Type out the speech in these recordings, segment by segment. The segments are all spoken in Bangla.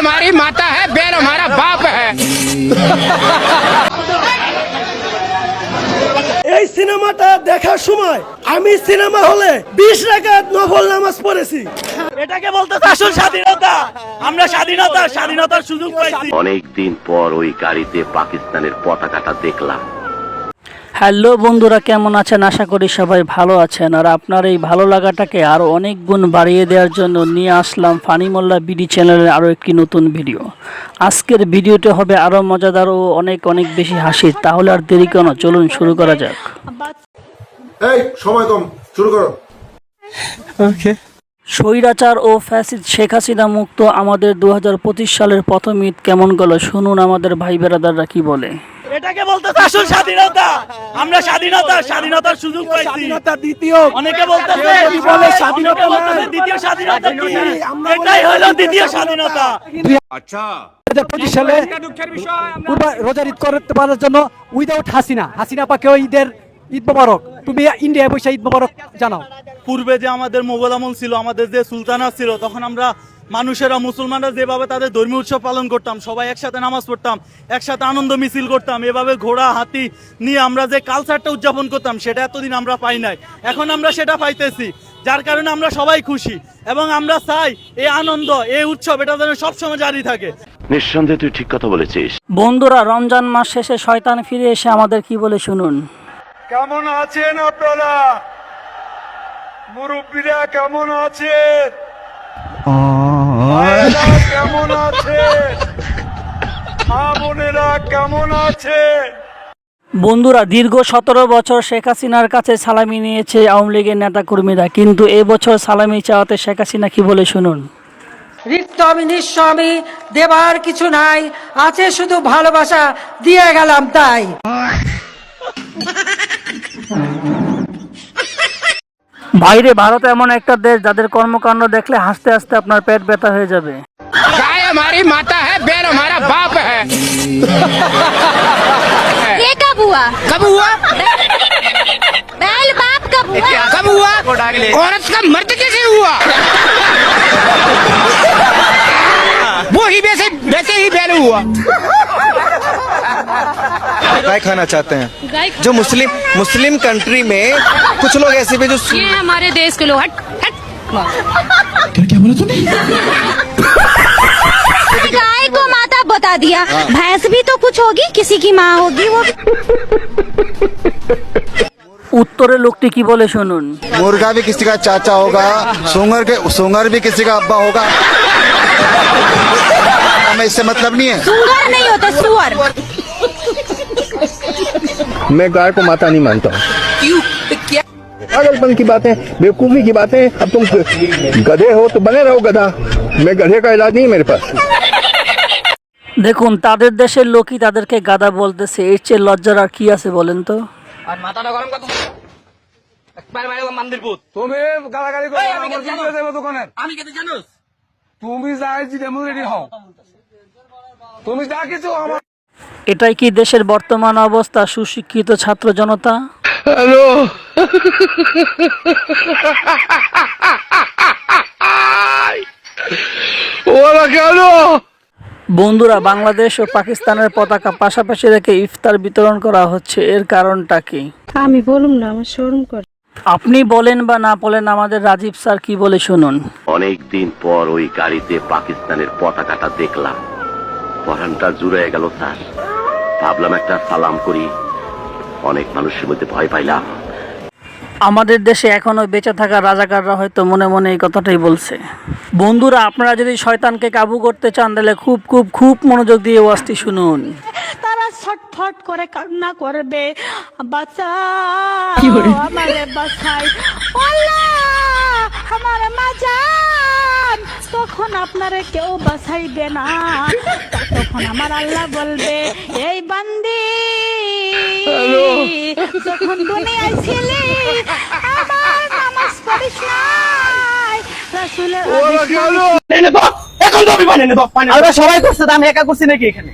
हमारी माता है बैल हमारा बाप है এই সিনেমাটা দেখার সময় আমি সিনেমা হলে বিশ রাকাত নফল নামাজ পড়েছি এটাকে বলতে আসল স্বাধীনতা আমরা স্বাধীনতা স্বাধীনতার সুযোগ পাইছি অনেক দিন পর ওই গাড়িতে পাকিস্তানের পতাকাটা দেখলাম হ্যালো বন্ধুরা কেমন আছেন? আশা করি সবাই ভালো আছেন। আর আপনার এই ভালো লাগাটাকে আরও অনেক গুণ বাড়িয়ে দেওয়ার জন্য নিয়ে আসলাম ফানি মোল্লা বিডি চ্যানেলের আরও একটি নতুন ভিডিও। আজকের ভিডিওটি হবে আরও মজাদার ও অনেক অনেক বেশি হাসির। তাহলে আর দেরি কেন? চলুন শুরু করা যাক। এই সময় কম। শুরু করো। স্বৈরাচার ও ফ্যাসিদ শেখ হাসিনা মুক্ত আমাদের দু হাজার পঁচিশ সালের প্রথম ঈদ কেমন গেল? শুনুন আমাদের ভাই বেরাদাররা কি বলে। এটাকে বলতে আসল স্বাধীনতা। আমরা স্বাধীনতা স্বাধীনতার সুযোগ পাইছি। স্বাধীনতা দ্বিতীয় অনেকে বলতেছে বলে স্বাধীনতা বলতেছে দ্বিতীয় স্বাধীনতা কি? এটাই হলো দ্বিতীয় স্বাধীনতা। হাজার পঁচিশ সালে রোজার ঈদ করতে পারার জন্য উইদাউট হাসিনা। হাসিনা পাকেও ঈদের ঈদ মোবারক। তুমি ইন্ডিয়ায় বসে ঈদ মোবারক জানাও। পূর্বে যে আমাদের মোগল আমল ছিল আমাদের যে সুলতানা ছিল তখন আমরা মানুষেরা মুসলমানরা যেভাবে তাদের ধর্মীয় উৎসব পালন করতাম সবাই একসাথে নামাজ পড়তাম একসাথে আনন্দ মিছিল করতাম এভাবে ঘোড়া হাতি নিয়ে আমরা যে কালচারটা উদযাপন করতাম সেটা এতদিন আমরা পাই নাই। এখন আমরা সেটা পাইতেছি যার কারণে আমরা সবাই খুশি এবং আমরা চাই এই আনন্দ এই উৎসব এটা যেন সবসময় জারি থাকে। নিঃসন্দেহে তুই ঠিক কথা বলেছিস। বন্ধুরা রমজান মাস শেষে শয়তান ফিরে এসে আমাদের কি বলে শুনুন? কেমন আছেন আপনারা? মুরব্বীরা কেমন আছেন? কেমন আছে কেমন আছে বন্ধুরা, দীর্ঘ সতেরো বছর শেখ হাসিনার কাছে সালামি নিয়েছে আওয়ামী লীগের নেতাকর্মীরা, কিন্তু এবছর সালামি চাওয়াতে শেখ হাসিনা কি বলে শুনুন? রিক্ত আমি দেবার কিছু নাই, আছে শুধু ভালোবাসা, দিয়ে গেলাম তাই। বাইরে ভারত এমন একটা দেশ যাদের কর্মকাণ্ড দেখলে হাসতে হাসতে আপনার পেট ব্যথা হয়ে যাবে गाय हमारी माता है बैल हमारा बाप है ये कब हुआ कब हुआ बैल बाप कब हुआ कब हुआ औरत का मर्द कैसे हुआ वो ही वैसे वैसे ही बैल हुआ गाय खाना चाहते हैं गाय जो मुस्लिम मुस्लिम कंट्री में कुछ लोग ऐसे भी जो ये हमारे देश के लोग हट हट गाय को माता बता दिया भैंस भी तो कुछ होगी किसी की माँ होगी वो উত্তরে লোকটি কি বলে শুনুন मुर्गा भी किसी का चाचा होगा सुंगर के सुंगर भी किसी का अब्बा होगा हमें इससे मतलब नहीं है सुअर नहीं होता सुअर मैं गाय को माता नहीं मानता हूँ पागलपन की बातें बेवकूफी की बातें अब तुम गधे हो तो बने रहो गधा मैं गधे का इलाज नहीं है मेरे पास দেখুন তাদের দেশের লোকই তাদেরকে গাদা বলতেছে এর চেয়ে লজ্জার আর কি আছে বলেন তো তুমি গালাগালি করো আমার কিন্তু হয়ে যাবে দোকানে আমি কেটে জানোস তুমি যা জিতে রেডি হও তুমি যা কিছু আমার এটাই কি দেশের বর্তমান অবস্থা সুশিক্ষিত ছাত্র জনতা? হ্যালো? ওরা কেন? বন্ধুরা বাংলাদেশ ও পাকিস্তানের পতাকা পাশাপাশি রেখে ইফতার বিতরণ করা হচ্ছে। এর কারণটা কি? আমি বলুম না আমার শোরুম করে। আপনি বলেন বা না বলেন আমাদের রাজীব স্যার কি বলে শুনুন। অনেক দিন পর ওই গাড়িতে পাকিস্তানের পতাকাটা দেখলাম। পরানটা জুড়ে গেল স্যার। ভাবলাম একটা সালাম করি। অনেক মানুষের মধ্যে ভয় পাইলাম। আমাদের দেশে এখনও বেঁচে থাকা রাজাকাররা হয়তো মনে মনে এই কথাটাই বলছে। বন্ধুরা আপনারা যদি শয়তানকে কাবু করতে চান তাহলে খুব খুব খুব মনোযোগ দিয়ে ওয়াজটি শুনুন। তারা ছটফট করে কান্না করবে বাচ্চা আমারে বাঁচাই আল্লাহ আমার মাজান তখন আপনারে কেউ বাঁচাইবে না। তখন আমার আল্লাহ বলবে এই বান্দি যখন দুনিয়ায় ছিলি আমার নামাজ পড়িস নাই। রাসূলের এখন তো আমি পানি নেব আমরা সবাই করছে আমি একা করছি নাকি এখানে?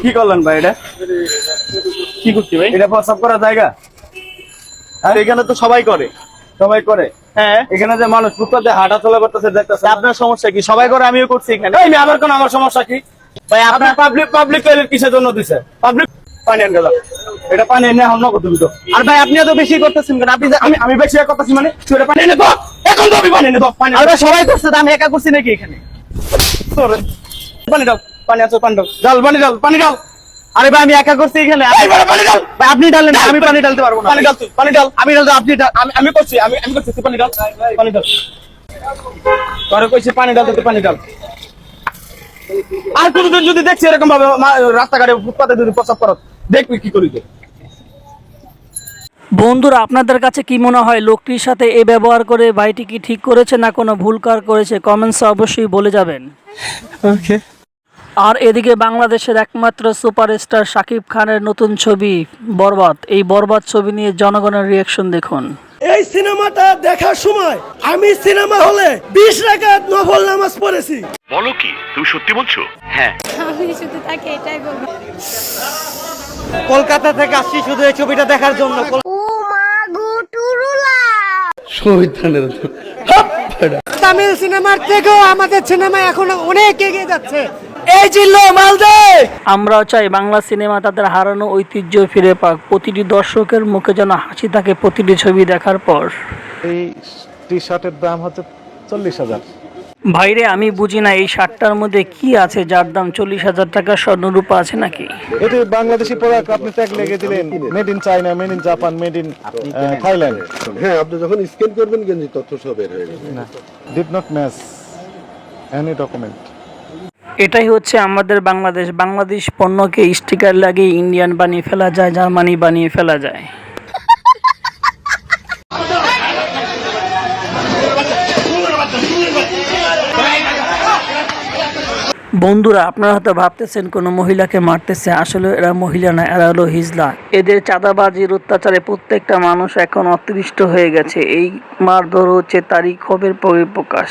কি করলেন ভাই এটা? কি করছি ভাই? এটা প্রস্তাব করার জায়গা? আর এখানে তো সবাই করে। সবাই করে। হ্যাঁ। এখানে যে মানুষ ফুটপাতে হাঁটা চলা করতেছে দেখতেছে আপনার সমস্যা কি? সবাই করে আমিও করছি এখানে। কোন আমার সমস্যা কি? ভাই আপনার পাবলিক পাবলিক টয়লেট কিসের জন্য দিছে? পাবলিক পানি আনতে দাও। এটা পানি এনে এখন নগদ দিবি তো। আর ভাই আপনি এত বেশি করতেছেন কেন? আপনি আমি আমি বেশি কথা মানে তুই এটা পানি এনে দাও। এখন তো আমি পানি এনে দাও পানি আর সবাই করছে তো আমি একা করছি নাকি এখানে? পানি দাও পানি আছে পানি দাও। ডাল পানি ডাল পানি ডাল আরে ভাই আমি একা করছি এখানে। এইবারে পানি ডাল আপনি ডালেন আমি পানি ডালতে পারব না। পানি ডাল তুই পানি ডাল আমি ডালতে আপনি ডাল- আমি আমি করছি আমি আমি করছি তুই পানি ডাল পানি ডাল তোরে কইছি পানি ডাল তুই পানি ডাল আর কোনদিন যদি দেখছি এরকম ভাবে মা- রাস্তাঘাটে ফুটপাতে যদি প্রসাব করত দেখবি কি করি তুই বন্ধুরা আপনাদের কাছে কি মনে হয় লোকটির সাথে এ ব্যবহার করে ভাইটি কি ঠিক করেছে না কোনো ভুল কার করেছে? কমেন্টসে অবশ্যই বলে যাবেন। আর এদিকে বাংলাদেশের একমাত্র সুপারস্টার শাকিব খানের নতুন ছবি বরবাদ। এই বরবাদ ছবি নিয়ে জনগণের রিয়াকশন দেখুন। এই সিনেমাটা দেখার সময় আমি সিনেমা হলে বিশ রাকাত নফল নামাজ পড়েছি। বলো কি তুমি সত্যি বলছো? হ্যাঁ। আমি শুধু তাকে এটাই বলব। কলকাতা থেকে আসছি শুধু এই ছবিটা দেখার জন্য। ও মা গো টুরুলা। তামিল সিনেমার থেকেও আমাদের সিনেমা এখন অনেক এগিয়ে যাচ্ছে। এই জিল্লো মালদে আমরাও চাই বাংলা সিনেমা তাদের হারানো ঐতিহ্য ফিরে পাক। প্রতিটি দর্শকের মুখে যেন হাসি থাকে প্রতিটি ছবি দেখার পর। এই টি শার্টের দাম হচ্ছে চল্লিশ হাজার। ভাইরে আমি বুঝি না এই শার্টটার মধ্যে কি আছে যার দাম চল্লিশ হাজার টাকা স্বর্ণরূপা আছে নাকি? এটি বাংলাদেশি প্রোডাক্ট আপনি ট্যাগ লেগে দিলেন made in China made in Japan made in Thailand হ্যাঁ আপনি যখন স্ক্যান করবেন গেঞ্জি তথ্য সব বের হয়ে যাবে। Did not match any document এটাই হচ্ছে আমাদের বাংলাদেশ। বাংলাদেশ পণ্যকে স্টিকার লাগিয়ে ইন্ডিয়ান বানিয়ে ফেলা যায় জার্মানি বানিয়ে ফেলা যায়। বন্ধুরা, আপনারা হয়তো ভাবতেছেন কোনো মহিলাকে মারতেছে। আসলে এরা মহিলা না, এরা হলো হিজলা। এদের চাঁদাবাজির অত্যাচারে প্রত্যেকটা মানুষ এখন অতিষ্ঠ হয়ে গেছে। এই মারধর হচ্ছে তারই ক্ষোভের পরিপ্রকাশ।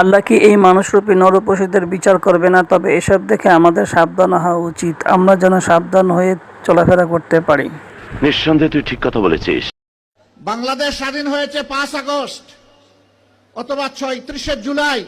আল্লাহ কি এই মানুষরূপী নরপশুদের বিচার করবে না? তবে এসব দেখে আমাদের সাবধান হওয়া উচিত। আমরা যেন সাবধান হয়ে চলাফেরা করতে পারি। নিঃসন্দেহে তুই ঠিক কথা বলেছিস। বাংলাদেশ স্বাধীন হয়েছে পাঁচ আগস্ট অথবা ছয়ত্রিশে জুলাই।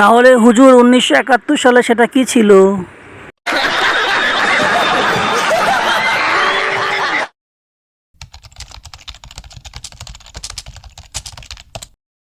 তাহলে হুজুর উনিশশো একাত্তর সালে সেটা কি ছিল?